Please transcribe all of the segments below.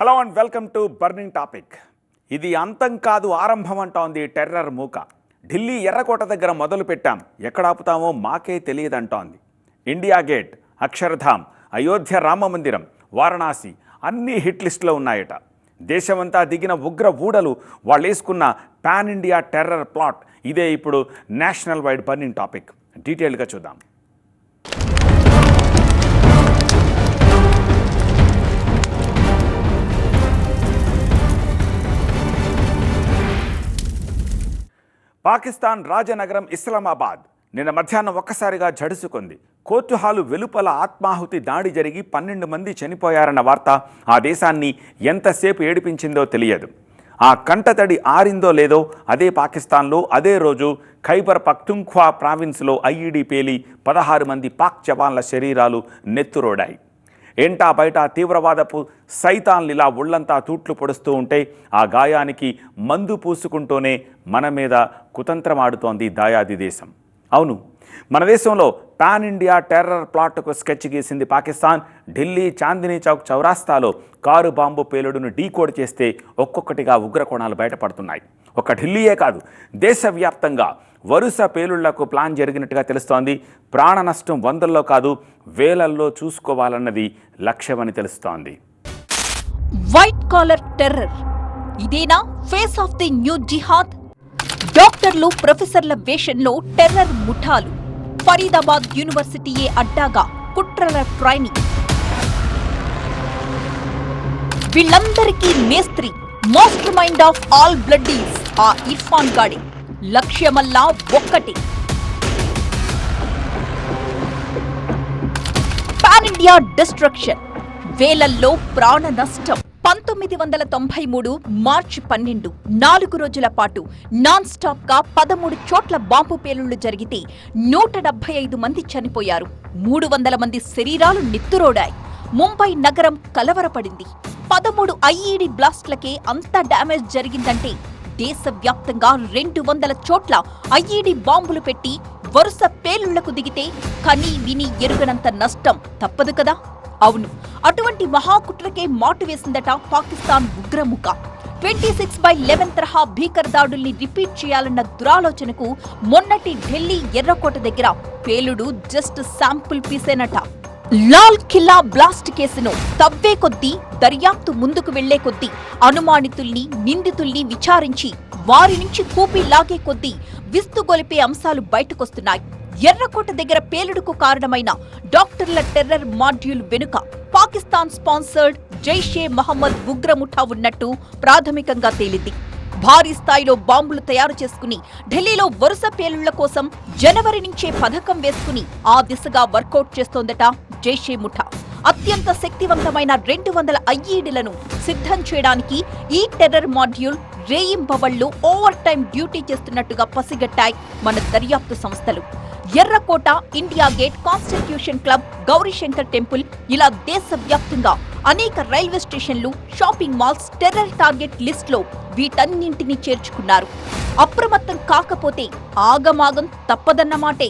Hello and welcome to burning topic ఇది అంతం కాదు ఆరంభం అంటోంది టెర్రర్ మూక. ఢిల్లీ ఎర్రకోట దగ్గర మొదలు పెట్టాం. ఎక్కడ ఆపుతామో మాకే తెలియదంటోంది. ఇండియా గేట్ అక్షరధామ్ అయోధ్య రామ మందిరం వారణాసి అన్ని హిట్ లిస్టులో ఉన్నాయట. దేశమంతా దిగిన ఉగ్ర ఊడలు వాళ్ళు వేసుకున్న పాన్ ఇండియా టెర్రర్ ప్లాట్. ఇదే ఇప్పుడు నేషనల్ వైడ్ బర్నింగ్ టాపిక్. డీటెయిల్గా చూద్దాం. పాకిస్తాన్ రాజనగరం ఇస్లామాబాద్. నిన్న మధ్యాహ్నం ఒక్కసారిగా జడుసుకుంది. కోర్టు హాలు వెలుపల ఆత్మాహుతి దాడి జరిగి పన్నెండు మంది చనిపోయారన్న వార్త ఆ దేశాన్ని ఎంతసేపు ఏడిపించిందో తెలియదు. ఆ కంటతడి ఆరిందో లేదో అదే పాకిస్తాన్లో అదే రోజు ఖైబర్ పక్తుంఖ్వా ప్రావిన్స్లో ఐఈడీ పేలి పదహారు మంది పాక్ జవాన్ల శరీరాలు నెత్తురోడాయి. ఏంటా బయట తీవ్రవాదపు సైతాన్లిలా ఒళ్ళంతా తూట్లు పొడుస్తూ ఉంటే ఆ గాయానికి మందు పూసుకుంటూనే మన మీద కుతంత్రమాడుతోంది దాయాది దేశం. అవును మన దేశంలో పాన్ ఇండియా టెర్రర్ ప్లాట్కు స్కెచ్ గీసింది పాకిస్తాన్. ఢిల్లీ చాందినీ చౌక్ చౌరాస్తాలో కారు బాంబు పేలుడును డీకోడ్ చేస్తే ఒక్కొక్కటిగా ఉగ్రకోణాలు బయటపడుతున్నాయి. ఒక ఢిల్లీయే కాదు దేశవ్యాప్తంగా వరుస పేలుళ్ళకు ప్లాన్ జరిగినట్టుగా తెలుస్తోంది. ప్రాణ నష్టం వందల్లో కాదు వేలల్లో చూసుకోవాలన్నది లక్ష్యమని తెలుస్తోంది. వైట్ కాలర్ టెర్రర్ ఇదేనా face of the new jihad డాక్టర్లు ప్రొఫెసర్ల వేషంలో టెర్రర్ ముఠాలు. ఫరీదాబాద్ యూనివర్సిటీయే అడ్డాగా కుట్రల ట్రైనింగ్. వీళ్ళందరికీ మేస్త్రి mastermind of all bloodies ఆ ఇర్ఫాన్ గాడి. లక్ష్యమల్లా ఒక్కటి. Pan India destruction. వేలల్లో ప్రాణ నష్టం పంతొమ్మిది వందల తొంభై మూడు మార్చి పన్నెండు నాలుగు రోజుల పాటు నాన్ స్టాప్గా పదమూడు చోట్ల బాంబు పేలుళ్ళు జరిగితే నూట డెబ్బై ఐదు మంది చనిపోయారు. మూడు వందల మంది శరీరాలు నిత్తురోడాయి. ముంబై నగరం కలవరపడింది. పదమూడు ఐఈడి బ్లాస్ట్లకే అంత డ్యామేజ్ జరిగిందంటే దేశవ్యాప్తంగా రెండు వందల చోట్ల ఐఈడి బాంబులు పెట్టి వరుస పేలుళ్ళకు దిగితే కనీ విని ఎరుగనంత నష్టం తప్పదు కదా? అవును. అటువంటి మహాకుట్రకే మాటు వేసిందట పాకిస్తాన్ ఉగ్రముఖ. ట్వంటీ సిక్స్ బై లెవెన్ తరహా భీకర దాడుల్ని రిపీట్ చేయాలన్న దురాలోచనకు మొన్నటి ఢిల్లీ ఎర్రకోట దగ్గర పేలుడు జస్ట్ శాంపుల్ పీసేనట. లాల్ ఖిల్లా బ్లాస్ట్ కేసును తవ్వే కొద్దీ దర్యాప్తు ముందుకు వెళ్ళే కొద్దీ అనుమానితుల్ని నిందితుల్ని విచారించి వారి నుంచి కూపి లాగే కొద్దీ విస్తుగొలిపే అంశాలు బయటకొస్తున్నాయి. ఎర్రకోట దగ్గర పేలుడుకు కారణమైన డాక్టర్ల టెర్రర్ మాడ్యూల్ వెనుక పాకిస్తాన్ స్పాన్సర్డ్ జైషే మహమ్మద్ ఉగ్రముఠా ఉన్నట్టు ప్రాథమికంగా తేలింది. భారీ స్థాయిలో బాంబులు తయారు చేసుకుని ఢిల్లీలో వరుస పేలుళ్ళ కోసం జనవరి నుంచే పథకం వేసుకుని ఆ దిశగా వర్కౌట్ చేస్తోందట జైషే ముఠా. అత్యంత శక్తివంతమైన రెండు వందల ఐఈడీలను సిద్ధం చేయడానికి ఈ టెర్రర్ మాడ్యూల్ రేయింబవళ్ళు ఓవర్ టైం డ్యూటీ చేస్తున్నట్టుగా పసిగట్టాయి మన దర్యాప్తు సంస్థలు. ఎర్రకోట India Gate Constitution Club Gaurishankar temple ఇలా దేశవ్యాప్తంగా అనేక రైల్వే స్టేషన్లు షాపింగ్ మాల్స్ టెర్రర్ టార్గెట్ లిస్ట్లో వీటన్నింటినీ చేర్చుకున్నారు. అప్రమత్తం కాకపోతే ఆగమాగం తప్పదన్నమాటే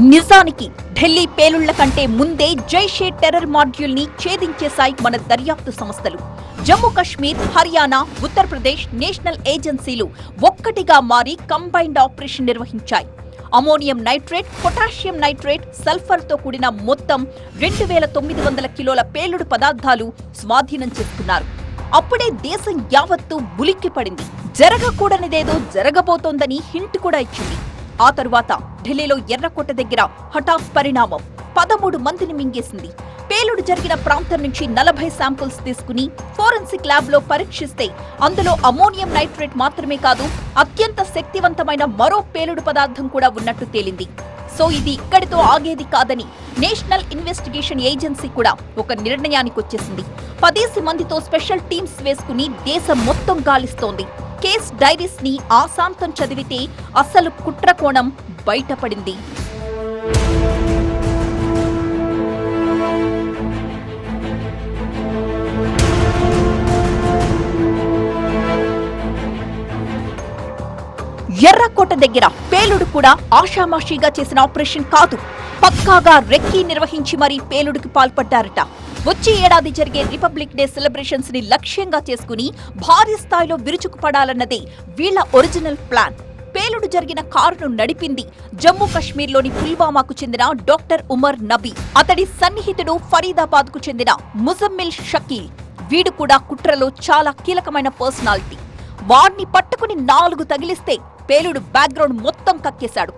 నిజానికి ఢిల్లీ పేలుళ్ళ కంటే ముందే జైషే టెర్రర్ మాడ్యూల్ని ఛేదించేశాయి మన దర్యాప్తు సంస్థలు. జమ్మూ కశ్మీర్ హర్యానా ఉత్తరప్రదేశ్ నేషనల్ ఏజెన్సీలు ఒక్కటిగా మారి కంబైన్డ్ ఆపరేషన్ నిర్వహించాయి. అమోనియం నైట్రేట్ పొటాషియం నైట్రేట్ సల్ఫర్తో కూడిన మొత్తం రెండు వేల తొమ్మిది వందల కిలోల పేలుడు పదార్థాలు స్వాధీనం చేసుకున్నారు. అప్పుడే దేశం యావత్తు బులిక్కి పడింది జరగకూడనిదేదో జరగబోతోందని హింట్ కూడా ఇచ్చింది. ఆ తరువాత ఢిల్లీలో ఎర్రకోట దగ్గర హఠాత్ పరిణామం. పదమూడు మందిని మింగేసింది. పేలుడు జరిగిన ప్రాంతం నుంచి నలభై శాంపుల్స్ తీసుకుని ఫోరెన్సిక్ ల్యాబ్లో పరీక్షిస్తే అందులో అమోనియం నైట్రేట్ మాత్రమే కాదు అత్యంత శక్తివంతమైన మరో పేలుడు పదార్థం కూడా ఉన్నట్టు తేలింది. సో ఇది ఇక్కడితో ఆగేది కాదని నేషనల్ ఇన్వెస్టిగేషన్ ఏజెన్సీ కూడా ఒక నిర్ణయానికి వచ్చేసింది పదేసి మందితో స్పెషల్ టీమ్స్ వేసుకుని దేశం మొత్తం గాలిస్తోంది. కేస్ డైరీస్ని ఆశాంతం చదివితే అసలు కుట్ర కోణం బయటపడింది. ఎర్రకోట దగ్గర పేలుడు కూడా ఆషామాషీగా చేసిన ఆపరేషన్ కాదు. పక్కాగా రెక్కీ నిర్వహించి మరీ పేలుడుకి పాల్పడ్డారట. వచ్చే ఏడాది జరిగే రిపబ్లిక్ డే సెలబ్రేషన్స్ని లక్ష్యంగా చేసుకుని భారీ స్థాయిలో విరుచుకుపడాలన్నదే వీళ్ళ ఒరిజినల్ ప్లాన్. పేలుడు జరిగిన కారును నడిపింది జమ్మూ కాశ్మీర్లోని పుల్వామాకు చెందిన డాక్టర్ ఉమర్ నబీ. అతడి సన్నిహితుడు ఫరీదాబాద్కు చెందిన ముజమ్మిల్ షకీల్. వీడు కూడా కుట్రలో చాలా కీలకమైన పర్సనాలిటీ. వారిని పట్టుకుని నాలుగు తగిలిస్తే పేలుడు బ్యాక్గ్రౌండ్ మొత్తం కక్కేశాడు.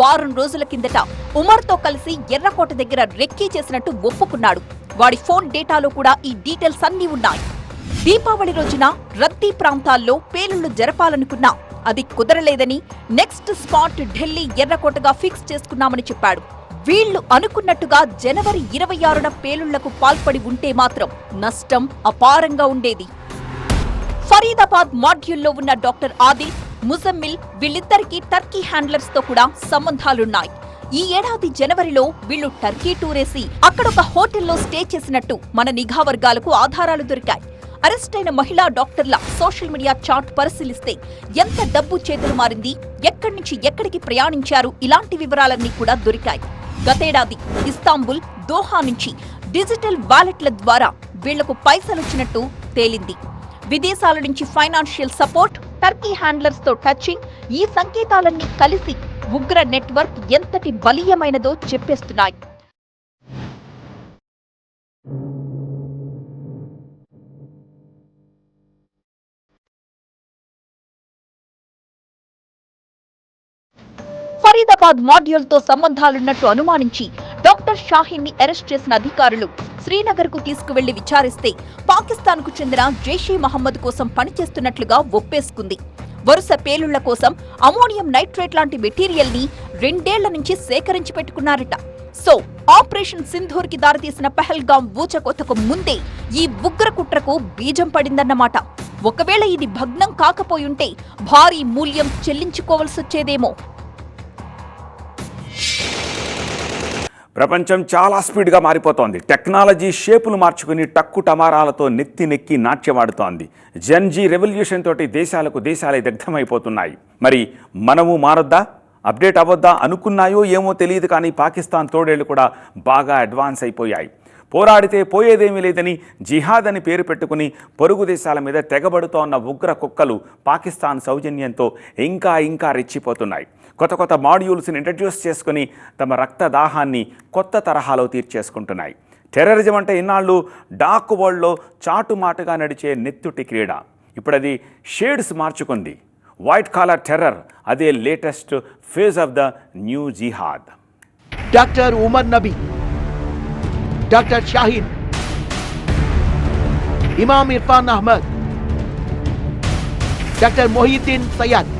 వారం రోజుల కిందట ఉమర్తో కలిసి ఎర్రకోట దగ్గర రెక్కీ చేసినట్టు ఒప్పుకున్నాడు. వాడి ఫోన్ డేటాలో కూడా ఈ డీటెయిల్స్ అన్నీ ఉన్నాయి. దీపావళి రోజున రద్దీ ప్రాంతాల్లో పేలుళ్ళు జరపాలనుకున్నా అది కుదరలేదని నెక్స్ట్ స్పాట్ ఢిల్లీ ఎర్రకోటగా ఫిక్స్ చేసుకున్నామని చెప్పాడు. వీళ్ళు అనుకున్నట్టుగా జనవరి ఇరవై ఆరున పేలుళ్ళకు పాల్పడి ఉంటే మాత్రం నష్టం అపారంగా ఉండేది. ఫరీదాబాద్ మాడ్యూల్లో ఉన్న డాక్టర్ ఆదిల్ ముజమ్మిల్ వీళ్ళిద్దరికీ టర్కీ హ్యాండ్లర్స్తో కూడా సంబంధాలున్నాయి. ఈ ఏడాది జనవరిలో వీళ్ళు టర్కీ టూరేసి అక్కడొక హోటల్లో స్టే చేసినట్టు మన నిఘా వర్గాలకు ఆధారాలు దొరికాయి. అరెస్ట్ అయిన మహిళా డాక్టర్ల సోషల్ మీడియా చాట్ పరిశీలిస్తే ఎంత డబ్బు చేతులు మారింది ఎక్కడి నుంచి ఎక్కడికి ప్రయాణించారు ఇలాంటి వివరాలన్నీ కూడా దొరికాయి. గతేడాది ఇస్తాంబుల్ దోహా నుంచి డిజిటల్ వాలెట్ల ద్వారా వీళ్ళకు పైసలొచ్చినట్టు తేలింది. విదేశాల నుంచి ఫైనాన్షియల్ సపోర్ట్ టర్కీ హ్యాండ్లర్స్తో టచింగ్ ఈ సంకేతాలన్నీ కలిసి ఉగ్ర నెట్వర్క్ ఎంతటి బలీయమైనదో చెప్పేస్తున్నాయి. ఫరీదాబాద్ మాడ్యూల్తో సంబంధాలున్నట్టు అనుమానించి డాక్టర్ షాహీన్ని అరెస్ట్ చేసిన అధికారులు శ్రీనగర్కు తీసుకువెళ్ళి విచారిస్తే పాకిస్తాన్కు చెందిన జైషే మహమ్మద్ కోసం పనిచేస్తున్నట్లుగా ఒప్పేసుకుంది. వరుస పేలుళ్ళ కోసం అమోనియం నైట్రేట్ లాంటి మెటీరియల్ని రెండేళ్ళ నుంచి సేకరించి పెట్టుకున్నారట. సో ఆపరేషన్ సింధూర్కి దారితీసిన పహల్గాం ఊచకోతకు ముందే ఈ ఉగ్ర కుట్రకు బీజం పడిందన్నమాట. ఒకవేళ ఇది భగ్నం కాకపోయుంటే భారీ మూల్యం చెల్లించుకోవలసొచ్చేదేమో ప్రపంచం చాలా స్పీడ్గా మారిపోతోంది. టెక్నాలజీ షేపులు మార్చుకుని టక్కు టమారాలతో నెత్తి నెక్కి నాట్యమాడుతోంది. జెన్జీ రెవల్యూషన్ తోటి దేశాలకు దేశాలే దగ్ధమైపోతున్నాయి. మరి మనము మారొద్దా? అప్డేట్ అవ్వద్దా అనుకున్నాయో ఏమో తెలియదు కానీ పాకిస్తాన్ తోడేళ్ళు కూడా బాగా అడ్వాన్స్ అయిపోయాయి. పోరాడితే పోయేదేమీ లేదని జిహాద్ అని పేరు పెట్టుకుని పొరుగు దేశాల మీద తెగబడుతోన్న ఉగ్ర కుక్కలు పాకిస్తాన్ సౌజన్యంతో ఇంకా ఇంకా రెచ్చిపోతున్నాయి. కొత్త కొత్త మాడ్యూల్స్ని ఇంట్రడ్యూస్ చేసుకుని తమ రక్త దాహాన్ని కొత్త తరహాలో తీర్చేసుకుంటున్నాయి. టెర్రరిజం అంటే ఇన్నాళ్ళు డాక్ వరల్డ్లో చాటుమాటుగా నడిచే నెత్తుటి క్రీడ. ఇప్పుడది షేడ్స్ మార్చుకుంది. వైట్ కాలర్ టెర్రర్ అదే latest phase of the new jihad doctor Umar Nabi doctor Shaheen Imam Irfan Ahmad doctor Mohiuddin Sayyad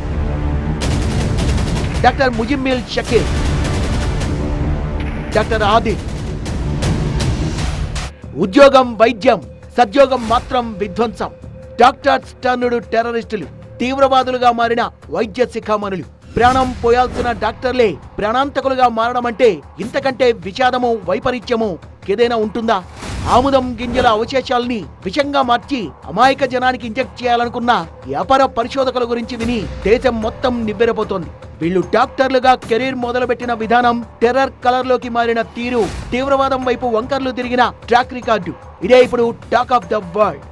doctor Muzammil Shakir doctor ఆది ఉద్యోగం వైద్యం సద్యోగం మాత్రం విధ్వంసం. డాక్టర్ స్టర్నుడు టెర్రరిస్టులు తీవ్రవాదులుగా మారిన వైద్య శిఖామణులు ప్రాణం పోయాల్సిన డాక్టర్లే ప్రాణాంతకులుగా మారడం అంటే ఇంతకంటే విషాదము వైపరీత్యము ఏదైనా ఉంటుందా? ఆముదం గింజల అవశేషాల్ని విషంగా మార్చి అమాయక జనానికి ఇంజెక్ట్ చేయాలనుకున్న వ్యాపార పరిశోధకుల గురించి విని దేశం మొత్తం నిబ్బెరపోతోంది. వీళ్ళు డాక్టర్లుగా కెరీర్ మొదలుపెట్టిన విధానం టెర్రర్ కలర్లోకి మారిన తీరు తీవ్రవాదం వైపు వంకర్లు తిరిగిన ట్రాక్ రికార్డు. ఇదే ఇప్పుడు టాక్ ఆఫ్ ద వరల్డ్.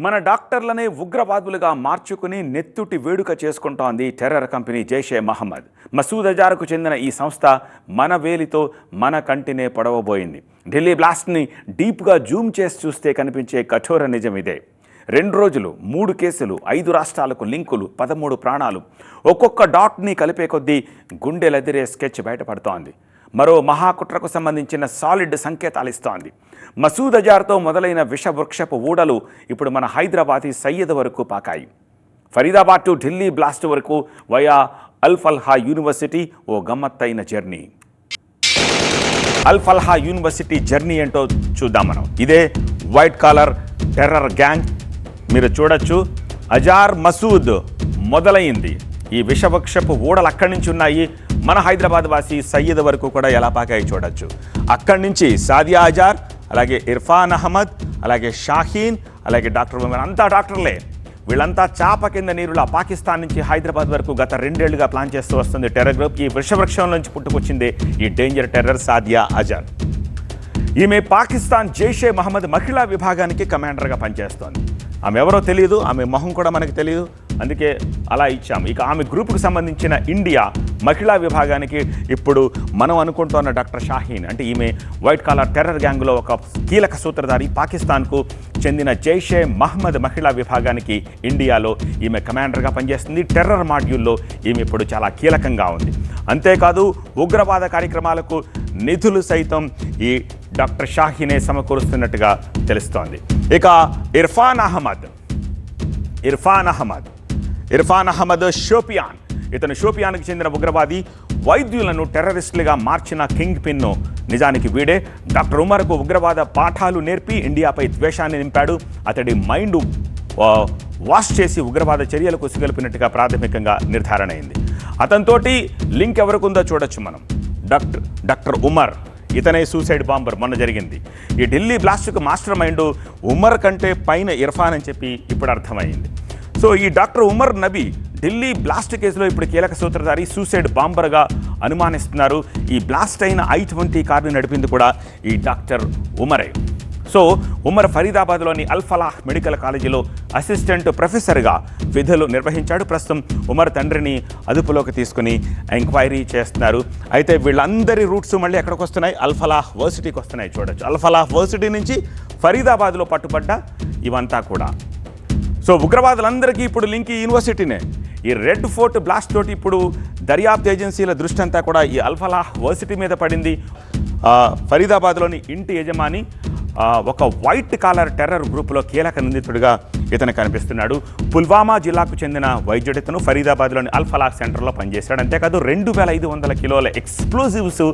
మన డాక్టర్లనే ఉగ్రవాదులుగా మార్చుకుని నెత్తుటి వేడుక చేసుకుంటోంది టెర్రర్ కంపెనీ జైషే మహమ్మద్. మసూద్ అజార్కు చెందిన ఈ సంస్థ మన వేలితో మన కంటినే పొడవబోయింది. ఢిల్లీ బ్లాస్ట్ని డీప్గా జూమ్ చేసి చూస్తే కనిపించే కఠోర నిజం ఇదే. రెండు రోజులు మూడు కేసులు ఐదు రాష్ట్రాలకు లింకులు పదమూడు ప్రాణాలు. ఒక్కొక్క డాట్ని కలిపే కొద్దీ గుండెలెదిరే స్కెచ్ బయటపడుతోంది. మరో మహాకుట్రకు సంబంధించిన సాలిడ్ సంకేతాలు ఇస్తోంది. మసూద్ అజార్తో మొదలైన విషవృక్షపు ఊడలు ఇప్పుడు మన హైదరాబాదీ సయ్యద్ వరకు పాకాయి. ఫరీదాబాద్ టు ఢిల్లీ బ్లాస్ట్ వరకు వయా అల్ఫల్హా యూనివర్సిటీ ఓ గమ్మత్తైన జర్నీ. అల్ఫల్హా యూనివర్సిటీ జర్నీ ఏంటో చూద్దాం మనం. ఇదే వైట్ కాలర్ టెర్రర్ గ్యాంగ్. మీరు చూడొచ్చు. అజార్ మసూద్ మొదలైంది. ఈ విషవృక్షపు ఊడలు అక్కడి నుంచి ఉన్నాయి. మన హైదరాబాద్ వాసి సయ్యద్ వరకు కూడా ఎలా పాకాయి చూడొచ్చు. అక్కడి నుంచి సాదియా ఆజార్ అలాగే ఇర్ఫాన్ అహ్మద్ అలాగే షాహీన్ అలాగే డాక్టర్ ఉమెన్ అంతా డాక్టర్లే. వీళ్ళంతా చాప కింద నీరులా పాకిస్తాన్ నుంచి హైదరాబాద్ వరకు గత రెండేళ్ళుగా ప్లాన్ చేస్తూ వస్తుంది టెర్రర్ గ్రూప్. ఈ వృషవృక్షం నుంచి పుట్టుకొచ్చింది ఈ డేంజర్ టెర్రర్ సాదియా ఆజాద్ ఈమె పాకిస్తాన్ జైషే మహమ్మద్ మహిళా విభాగానికి కమాండర్గా పనిచేస్తోంది. ఆమె ఎవరో తెలియదు ఆమె మొహం కూడా మనకు తెలియదు అందుకే అలా ఇచ్చాము ఇక ఆమె గ్రూప్కు సంబంధించిన ఇండియా మహిళా విభాగానికి ఇప్పుడు మనం అనుకుంటున్న డాక్టర్ షాహీన్ అంటే ఈమె వైట్ కాలర్ టెర్రర్ గ్యాంగ్లో ఒక కీలక సూత్రధారి పాకిస్తాన్కు చెందిన జైషే మహమ్మద్ మహిళా విభాగానికి ఇండియాలో ఈమె కమాండర్గా పనిచేస్తుంది. టెర్రర్ మాడ్యూల్లో ఈమె ఇప్పుడు చాలా కీలకంగా ఉంది. అంతేకాదు ఉగ్రవాద కార్యక్రమాలకు నిధులు సైతం ఈ డాక్టర్ షాహీనే సమకూరుస్తున్నట్టుగా తెలుస్తోంది. ఇక ఇర్ఫాన్ అహ్మద్ ఇర్ఫాన్ అహ్మద్ ఇర్ఫాన్ అహ్మద్ షోపియాన్. ఇతను షోపియాన్కి చెందిన ఉగ్రవాది వైద్యులను టెర్రరిస్టులుగా మార్చిన కింగ్ పిన్ను. నిజానికి వీడే డాక్టర్ ఉమర్కు ఉగ్రవాద పాఠాలు నేర్పి ఇండియాపై ద్వేషాన్ని నింపాడు. అతడి మైండ్ వాష్ చేసి ఉగ్రవాద చర్యలకు సిగలిపినట్టుగా ప్రాథమికంగా నిర్ధారణ అయింది. అతనితోటి లింక్ ఎవరికుందో చూడొచ్చు మనం. Doctor doctor Umar. ఇతనే సూసైడ్ బాంబర్ మొన్న జరిగింది. ఈ ఢిల్లీ బ్లాస్ట్కు మాస్టర్ మైండ్ ఉమర్ కంటే పైన ఇర్ఫాన్ అని చెప్పి ఇప్పుడు అర్థమైంది. సో ఈ డాక్టర్ ఉమర్ నబీ ఢిల్లీ బ్లాస్ట్ కేసులో ఇప్పుడు కీలక సూత్రధారి సూసైడ్ బాంబర్గా అనుమానిస్తున్నారు. ఈ బ్లాస్ట్ అయిన ఐ ట్వంటీ కార్ని నడిపింది కూడా ఈ డాక్టర్ ఉమరే. సో ఉమర్ ఫరీదాబాద్లోని అల్ఫలాహ్ మెడికల్ కాలేజీలో అసిస్టెంట్ ప్రొఫెసర్గా విధులు నిర్వహించాడు. ప్రస్తుతం ఉమర్ తండ్రిని అదుపులోకి తీసుకుని ఎంక్వైరీ చేస్తున్నారు. అయితే వీళ్ళందరి రూట్స్ మళ్ళీ ఎక్కడికి వస్తున్నాయి? అల్ఫలాహ్ వర్సిటీకి వస్తున్నాయి చూడొచ్చు. అల్ఫలాహ్ వర్సిటీ నుంచి ఫరీదాబాద్లో పట్టుబడ్డ ఇవంతా కూడా. సో ఉగ్రవాదులందరికీ ఇప్పుడు లింక్ ఈ యూనివర్సిటీనే. ఈ రెడ్ ఫోర్ట్ బ్లాస్ట్ తోటి ఇప్పుడు దర్యాప్తు ఏజెన్సీల దృష్టి అంతా కూడా ఈ అల్ఫలాహ్ వర్సిటీ మీద పడింది. ఫరీదాబాద్లోని ఇంటి యజమాని ఒక వైట్ కాలర్ టెర్రర్ గ్రూపులో కీలక నిందితుడిగా ఇతను కనిపిస్తున్నాడు. పుల్వామా జిల్లాకు చెందిన వైద్యుడు ఇతను ఫరీదాబాద్లోని అల్ఫలాహ్ సెంటర్లో పనిచేశాడు. అంతేకాదు రెండు వేల ఐదు వందల కిలోల ఎక్స్ప్లోజివ్స్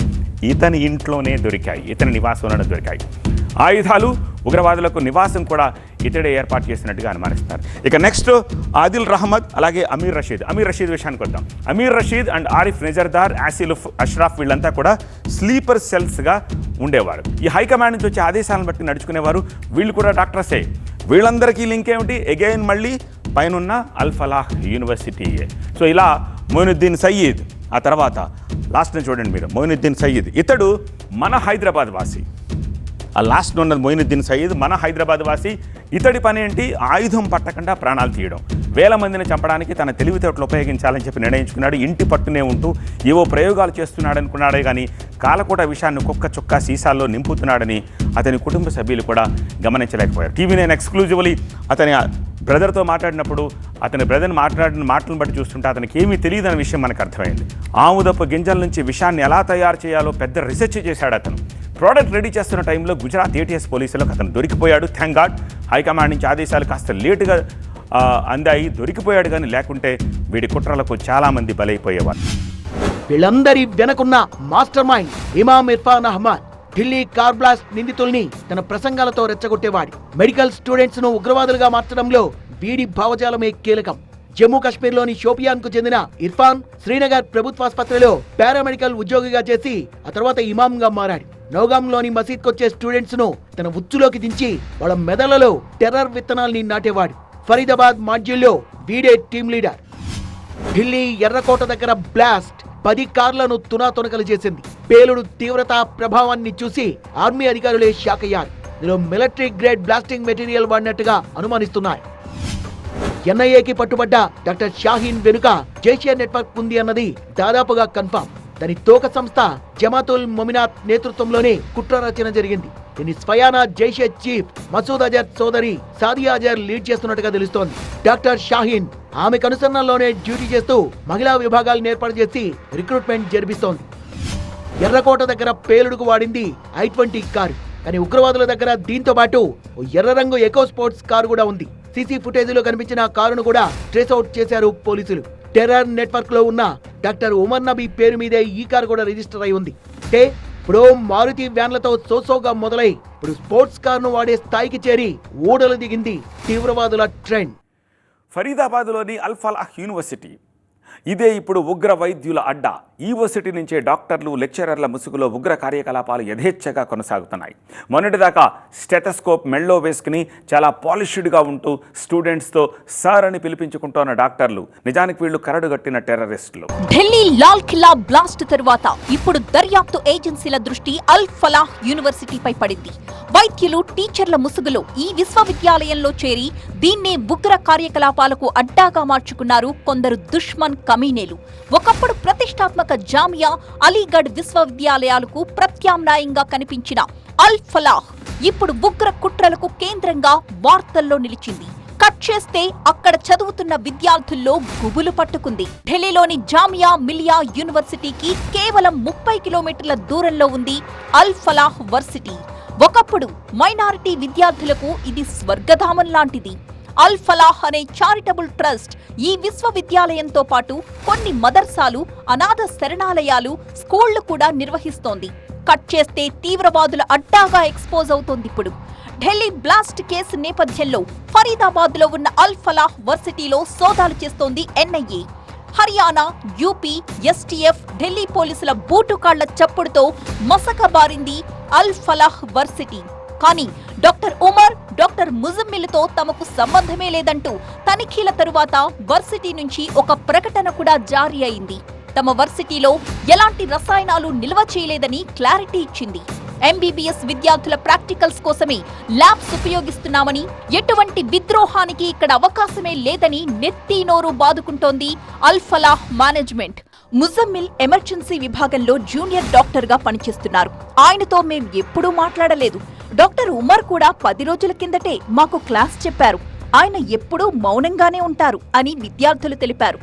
ఇతని ఇంట్లోనే దొరికాయి ఇతని నివాసంలోనే దొరికాయి. ఆయుధాలు ఉగ్రవాదులకు నివాసం కూడా ఇతడే ఏర్పాటు చేసినట్టుగా అనుమానిస్తారు ఇక నెక్స్ట్ ఆదిల్ రహమద్ అలాగే అమీర్ రషీద్. అమీర్ రషీద్ విషయానికి వద్దాం. అమీర్ రషీద్ అండ్ ఆరిఫ్ నిజర్దార్ ఆసిలుఫ్ అష్రాఫ్ వీళ్ళంతా కూడా స్లీపర్ సెల్స్గా ఉండేవారు. ఈ హైకమాండ్ నుంచి వచ్చే ఆదేశాలను బట్టి నడుచుకునేవారు. వీళ్ళు కూడా డాక్టర్సే వీళ్ళందరికీ లింక్ ఏమిటి? అగైన్ మళ్ళీ పైనున్న అల్ఫలాహ్ యూనివర్సిటీయే సో ఇలా మొయినుద్దీన్ సయీద్ ఆ తర్వాత లాస్ట్ని చూడండి మీరు. మొయినుద్దీన్ సయ్యద్. ఇతడు మన హైదరాబాద్ వాసి. ఆ లాస్ట్ ఉన్నది మొయినుద్దీన్ సయ్యద్ మన హైదరాబాద్ వాసి. ఇతడి పని ఏంటి ఆయుధం పట్టకుండా ప్రాణాలు తీయడం. వేల మందిని చంపడానికి తన తెలివితేటలు ఉపయోగించాలని చెప్పి నిర్ణయించుకున్నాడు. ఇంటి పట్టునే ఉంటూ ఏవో ప్రయోగాలు చేస్తున్నాడు అనుకున్నాడే కానీ కాలకూట విషయాన్ని కుక్క చుక్క సీసాల్లో నింపుతున్నాడని అతని కుటుంబ సభ్యులు కూడా గమనించలేకపోయారు. టీవీ నేను ఎక్స్క్లూజివ్లీ అతని బ్రదర్తో మాట్లాడినప్పుడు అతని బ్రదర్ మాట్లాడిన మాటలను బట్టి చూస్తుంటే అతనికి ఏమీ తెలియదన్న విషయం మనకు అర్థమైంది. ఆముదపు గింజల నుంచి విషాన్ని ఎలా తయారు చేయాలో పెద్ద రీసెర్చ్ చేశాడు అతను. ప్రోడక్ట్ రెడీ చేస్తున్న టైంలో గుజరాత్ ఏటీఎస్ పోలీసులకు అతను దొరికిపోయాడు. థ్యాంక్ గాడ్ హైకమాండ్ నుంచి ఆదేశాలు కాస్త లేటుగా అందాయి దొరికిపోయాడు కానీ లేకుంటే వీడి కుట్రలకు చాలామంది బలైపోయేవారు. వీళ్ళందరి వెనకున్న mastermind Imam Irfan Ahmad Delhi car blast నిందితుల్ని తన ప్రసంగాలతో రెచ్చగొట్టేవాడు. మెడికల్ స్టూడెంట్స్ను ఉగ్రవాదులుగా మార్చడంలో వీడి భావజాలమే కీలకం. జమ్మూ కాశ్మీర్లోని షోపియాన్కు చెందిన ఇర్ఫాన్ శ్రీనగర్ ప్రభుత్వాసుపత్రిలో పారామెడికల్ ఉద్యోగిగా చేసి ఆ తర్వాత ఇమాంగా మారాడు. నౌగాంలోని మసీద్కొచ్చే స్టూడెంట్స్ను తన ఉచ్చులోకి దించి వాళ్ళ మెదళ్ళలో టెర్రర్ విత్తనాల్ని నాటేవాడు. ఫరీదాబాద్ మాడ్యూల్లో వీడే టీమ్ లీడర్. ఢిల్లీ ఎర్రకోట దగ్గర బ్లాస్ట్. పది కార్లను తునాతునకలు చేసింది. పేలుడు తీవ్రత ప్రభావాన్ని చూసి ఆర్మీ అధికారులే షాక్ అయ్యారు. ఇందులో మిలిటరీ గ్రేడ్ బ్లాస్టింగ్ మెటీరియల్ వాడినట్టుగా అనుమానిస్తున్నారు ఎన్ఐఏకి పట్టుబడ్డ డాక్టర్ షాహీన్ వెనుక జైషే నెట్వర్క్ ఉంది అన్నది దాదాపుగా కన్ఫర్మ్ దాని తోక సంస్థ జమాతుల్ మొమినాత్ నేతృత్వంలోనే కుట్ర రచన జరిగింది. దీని స్వయానా జైషే చీఫ్ మసూద్ అజర్ సోదరి సాదియా అజర్ లీడ్ చేస్తున్నట్టుగా తెలుస్తోంది. డాక్టర్ షాహీన్ ఆమె కనుసరణలోనే డ్యూటీ చేస్తూ మహిళా విభాగాలను ఏర్పాటు చేసి రిక్రూట్మెంట్ జరిపిస్తోంది. ఎర్రకోట దగ్గర పేలుడుకు వాడింది ఐ ట్వంటీ కారు. కానీ ఉగ్రవాదుల దగ్గర దీంతో పాటు ఓ ఎర్ర రంగు ఎకో స్పోర్ట్స్ కారు కూడా ఉంది. సీసీ ఫుటేజ్లో కనిపించిన కారును కూడా ట్రేస్ అవుట్ చేశారు పోలీసులు. టెర్రర్ నెట్వర్క్లో ఉన్న డాక్టర్ ఉమర్ నబీ పేరు మీదే ఈ కారు కూడా రిజిస్టర్ అయి ఉంది. అంటే ఇప్పుడు మారుతి వ్యాన్లతో సోసోగా మొదలై ఇప్పుడు స్పోర్ట్స్ కార్ను వాడే స్థాయికి చేరి ఊడలు దిగింది తీవ్రవాదుల ట్రెండ్. ఫరీదాబాద్లోని అహ్ యూనివర్సిటీ. ఇదే ఇప్పుడు ఉగ్ర వైద్యుల అడ్డా. యూనివర్సిటీ నుంచే డాక్టర్లు లెక్చరర్ల ముసుగులో ఉగ్ర కార్యకలాపాలు యథేచ్ఛగా కొనసాగుతున్నాయి. మొన్నటిదాకా స్టెటస్కోప్ మెళ్ళో వేసుకుని చాలా పాలిష్డ్గా ఉంటూ స్టూడెంట్స్తో సార్ అని పిలిపించుకుంటున్న డాక్టర్లు నిజానికి వీళ్ళు కరడుగట్టిన టెర్రరిస్టులు. ఢిల్లీ లాల్ కిలా బ్లాస్ట్ తరువాత ఇప్పుడు దర్యాప్తు ఏజెన్సీల దృష్టి అల్ ఫలాహ్ యూనివర్సిటీపై పడింది. వైద్యులు టీచర్ల ముసుగులో ఈ విశ్వవిద్యాలయంలో చేరి దీన్నే ఉగ్ర కార్యకలాపాలకు అడ్డాగా మార్చుకున్నారు కొందరు దుష్మన్ కమీనేలు. ఒకప్పుడు ప్రతిష్టాత్మక జామియా అలీగఢ్ విశ్వవిద్యాలయాలకు ప్రత్యామ్నాయంగా కనిపించిన అల్ ఫలాహ్ ఇప్పుడు ఉగ్ర కుట్రలకు కేంద్రంగా వార్తల్లో నిలిచింది. కట్ చేస్తే అక్కడ చదువుతున్న విద్యార్థుల్లో గుబులు పట్టుకుంది. ఢిల్లీలోని జామియా మిలియా యూనివర్సిటీకి కేవలం ముప్పై కిలోమీటర్ల దూరంలో ఉంది అల్ ఫలాహ్ వర్సిటీ. ఒకప్పుడు మైనారిటీ విద్యార్థులకు ఇది స్వర్గధామం లాంటిది. అల్ ఫలాహ్ అనే చారిటబుల్ ట్రస్ట్ ఈ విశ్వవిద్యాలయంతో పాటు కొన్ని మదర్సాలు అనాథ శరణాలయాలు స్కూళ్ళు కూడా నిర్వహిస్తోంది. కట్ చేస్తే తీవ్రవాదుల అడ్డాగా ఎక్స్పోజ్ అవుతోంది ఇప్పుడు. ఢిల్లీ బ్లాస్ట్ కేసు నేపథ్యంలో ఫరీదాబాద్లో ఉన్న అల్ ఫలాహ్ వర్సిటీలో సోదాలు చేస్తోంది NIA. Haryana UP STF Delhi పోలీసుల బూటుకాళ్ళ చప్పుడుతో మసకబారింది అల్ ఫలాహ్ వర్సిటీ. కానీ డాక్టర్ ఉమర్ డాక్టర్ ముజమ్మిల్తో తమకు సంబంధమే లేదంటూ తనిఖీల తరువాత వర్సిటీ నుంచి ఒక ప్రకటన కూడా జారీ అయింది. తమ వర్సిటీలో ఎలాంటి రసాయనాలు నిల్వ చేయలేదని క్లారిటీ ఇచ్చింది. ఎంబీబీఎస్ విద్యార్థుల ప్రాక్టికల్స్ కోసమే ల్యాబ్స్ ఉపయోగిస్తున్నామని ఎటువంటి విద్రోహానికి ఇక్కడ అవకాశమే లేదని నెత్తి నోరు బాదుకుంటోంది అల్ఫలాహ్ మేనేజ్మెంట్. ముజమ్మిల్ ఎమర్జెన్సీ విభాగంలో జూనియర్ డాక్టర్గా పనిచేస్తున్నారు. ఆయనతో మేము ఎప్పుడూ మాట్లాడలేదు. డాక్టర్ ఉమర్ కూడా పది రోజుల కిందటే మాకు క్లాస్ చెప్పారు. ఆయన ఎప్పుడూ మౌనంగానే ఉంటారు అని విద్యార్థులు తెలిపారు.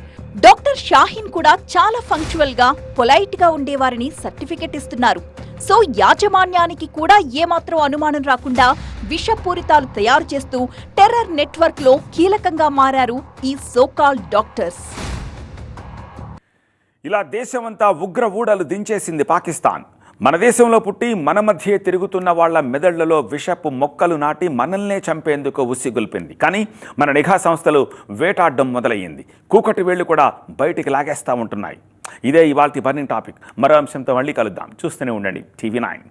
డాక్టర్ షాహీన్ కూడా చాలా ఫంక్చువల్గా పొలైట్గా ఉండేవారని సర్టిఫికెట్ ఇస్తున్నారు. సో యాజమాన్యానికి కూడా ఏమాత్రం అనుమానం రాకుండా విషపూరితాలు తయారు చేస్తూ టెర్రర్ నెట్వర్క్లో కీలకంగా మారారు ఈ సోకాల్ డాక్టర్స్. ఇలా దేశమంతా ఉగ్ర ఊడలు దించేసింది పాకిస్తాన్. మన దేశంలో పుట్టి మన మధ్యే తిరుగుతున్న వాళ్ళ మెదళ్ళలో విషపు మొక్కలు నాటి మనల్నే చంపేందుకు ఉసిగొల్పింది కానీ మన నిఘా సంస్థలు వేటాడడం మొదలయ్యింది. కూకటి వేళ్ళు కూడా బయటికి లాగేస్తూ ఉంటున్నాయి. ఇదే ఇవాళ బర్నింగ్ టాపిక్. మరో అంశంతో మళ్ళీ కలుద్దాం. చూస్తూనే ఉండండి టీవీ నైన్.